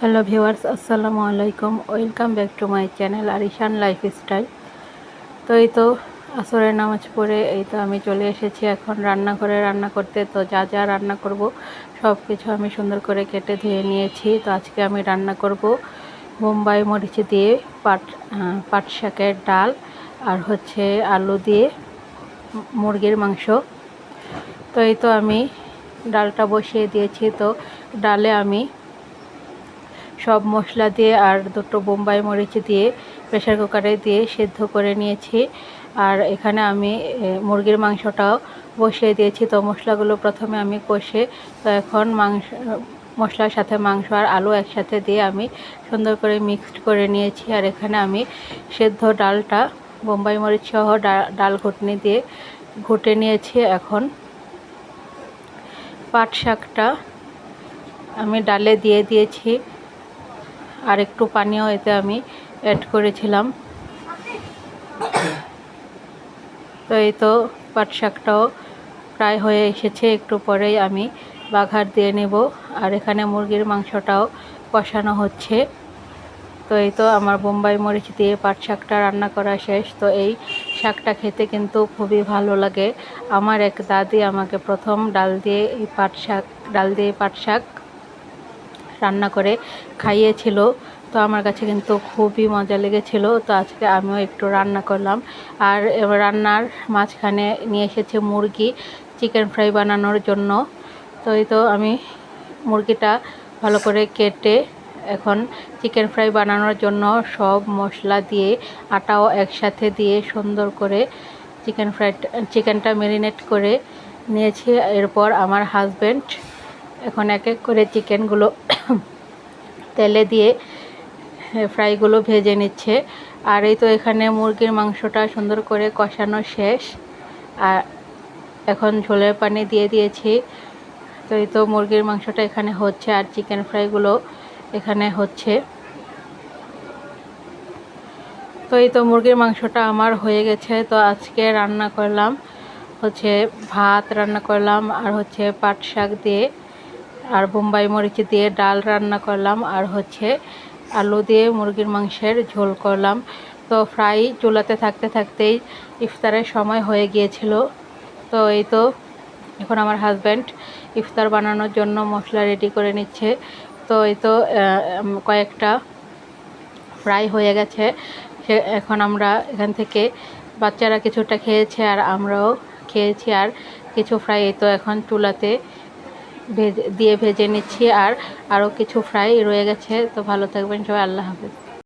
Hello viewers, আসসালামু আলাইকুম। Welcome back to my channel Arishan lifestyle তো এই তো আসরের নামাজ পড়ে এই তো আমি চলে এসেছি এখন রান্নাঘরে রান্না করতে। তো যা যা রান্না করব সব কিছু আমি সুন্দর করে কেটে ধুয়ে নিয়েছি। তো আজকে আমি রান্না করব বোম্বাই মরিচ দিয়ে পাট পাট শাকের ডাল আর হচ্ছে আলু দিয়ে মুরগির মাংস। তো এই তো আমি ডালটা বসিয়ে দিয়েছি। তো ডালে আমি সব মশলা দিয়ে আর দুটো বোম্বাই মরিচ দিয়ে প্রেশার কুকারে দিয়ে সেদ্ধ করে নিয়েছি। আর এখানে আমি মুরগির মাংসটাও বসিয়ে দিয়েছি। তো মশলাগুলো প্রথমে আমি কষে, তো এখন মাংস, মশলার সাথে মাংস আর আলু একসাথে দিয়ে আমি সুন্দর করে মিক্সড করে নিয়েছি। আর এখানে আমি সেদ্ধ ডালটা, বোম্বাই মরিচ সহ ডাল ঘুটনি দিয়ে ঘুটে নিয়েছি। এখন পাট শাকটা আমি ডালে দিয়ে দিয়েছি। আর একটু পানিও এতে আমি অ্যাড করেছিলাম। তো এই তো পাট শাকটাও প্রায় হয়ে এসেছে, একটু পরেই আমি বাঘার দিয়ে নেব। আর এখানে মুরগির মাংসটাও কষানো হচ্ছে। তো এই তো আমার বোম্বাই মরিচ দিয়ে পাট শাকটা রান্না করা শেষ। তো এই শাকটা খেতে কিন্তু খুবই ভালো লাগে। আমার এক দাদি আমাকে প্রথম ডাল দিয়ে এই পাট শাক, ডাল দিয়ে পাট শাক রান্না করে খাইয়েছিল। তো আমার কাছে কিন্তু খুবই মজা লেগেছিল। তো আজকে আমিও একটু রান্না করলাম। আর রান্নার মাঝখানে নিয়ে এসেছে মুরগি চিকেন ফ্রাই বানানোর জন্য। তো এই তো আমি মুরগিটা ভালো করে কেটে এখন চিকেন ফ্রাই বানানোর জন্য সব মশলা দিয়ে, আটাও একসাথে দিয়ে সুন্দর করে চিকেন ফ্রাই চিকেনটা ম্যারিনেট করে নিয়েছি। এরপর আমার হাজব্যান্ড এখন এক এক করে চিকেনগুলো তেলে দিয়ে ফ্রাইগুলো ভেজে নিচ্ছে। আর এই তো এখানে মুরগির মাংসটা সুন্দর করে কষানো শেষ। আর এখন ঝোলের পানি দিয়ে দিয়েছি। তো এই তো মুরগির মাংসটা এখানে হচ্ছে আর চিকেন ফ্রাইগুলো এখানে হচ্ছে। তো এই তো মুরগির মাংসটা আমার হয়ে গেছে। তো আজকে রান্না করলাম, হচ্ছে ভাত রান্না করলাম আর হচ্ছে পাট শাক দিয়ে। আর বোম্বাই মরিচ দিয়ে ডাল রান্না করলাম আর হচ্ছে আলু দিয়ে মুরগির মাংসের ঝোল করলাম। তো ফ্রাই চুলাতে থাকতে থাকতেই ইফতারের সময় হয়ে গিয়েছিল। তো এই তো এখন আমার হাজব্যান্ড ইফতার বানানোর জন্য মশলা রেডি করে নিচ্ছে। তো এই তো কয়েকটা ফ্রাই হয়ে গেছে। সে, এখন আমরা এখান থেকে বাচ্চারা কিছুটা খেয়েছে আর আমরাও খেয়েছি আর কিছু ফ্রাই এই তো এখন চুলাতে ভেজে, দিয়ে ভেজে নিচ্ছি আর আরও কিছু ফ্রাই রয়ে গেছে। তো ভালো থাকবেন সবাই, আল্লাহ হাফেজ।